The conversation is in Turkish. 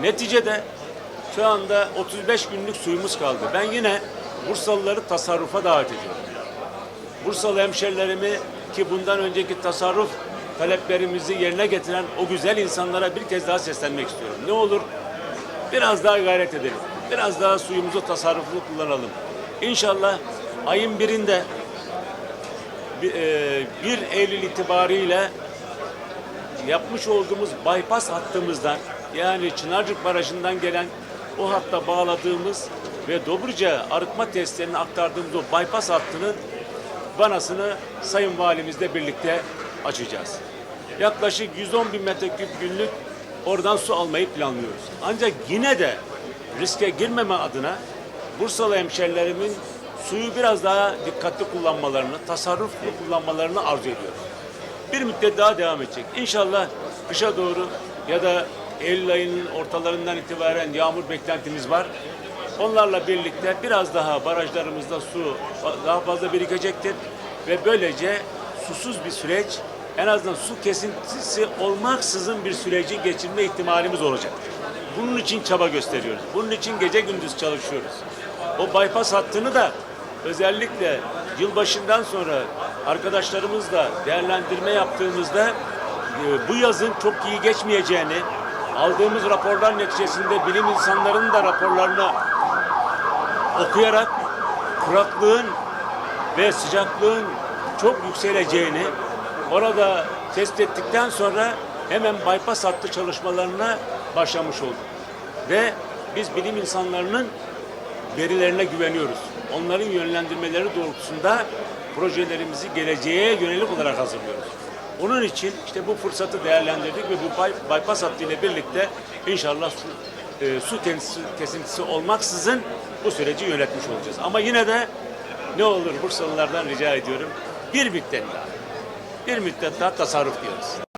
Neticede şu anda 35 günlük suyumuz kaldı. Ben yine Bursalıları tasarrufa davet ediyorum. Bursalı hemşerilerimi ki bundan önceki tasarruf taleplerimizi yerine getiren o güzel insanlara bir kez daha seslenmek istiyorum. Ne olur biraz daha gayret edelim. Biraz daha suyumuzu tasarruflu kullanalım. İnşallah ayın birinde bir, e, 1 Eylül itibariyle yapmış olduğumuz bypass hattımızdan yani Çınarcık Barajı'ndan gelen o hatta bağladığımız ve Dobruca arıtma testlerine aktardığımız o bypass hattının vanasını Sayın Valimizle birlikte açacağız. Yaklaşık 110 bin metreküp günlük oradan su almayı planlıyoruz. Ancak yine de riske girmeme adına Bursalı hemşerilerimin suyu biraz daha dikkatli kullanmalarını, tasarruflu kullanmalarını arzu ediyoruz bir müddet daha devam edecek. İnşallah kışa doğru ya da Eylül ayının ortalarından itibaren yağmur beklentimiz var. Onlarla birlikte biraz daha barajlarımızda su daha fazla birikecektir ve böylece susuz bir süreç en azından su kesintisi olmaksızın bir süreci geçirme ihtimalimiz olacak. Bunun için çaba gösteriyoruz. Bunun için gece gündüz çalışıyoruz. O bypass hattını da özellikle yılbaşından sonra arkadaşlarımızla değerlendirme yaptığımızda e, bu yazın çok iyi geçmeyeceğini, aldığımız raporlar neticesinde bilim insanlarının da raporlarını okuyarak kuraklığın ve sıcaklığın çok yükseleceğini orada test ettikten sonra hemen bypass hattı çalışmalarına başlamış olduk. Ve biz bilim insanlarının verilerine güveniyoruz. Onların yönlendirmeleri doğrultusunda projelerimizi geleceğe yönelik olarak hazırlıyoruz. Onun için işte bu fırsatı değerlendirdik ve bu bay- bypass hattı ile birlikte inşallah su, e, su kesintisi, kesintisi olmaksızın bu süreci yönetmiş olacağız. Ama yine de ne olur Bursalılardan rica ediyorum bir müddet daha, bir müddet daha tasarruf diyoruz.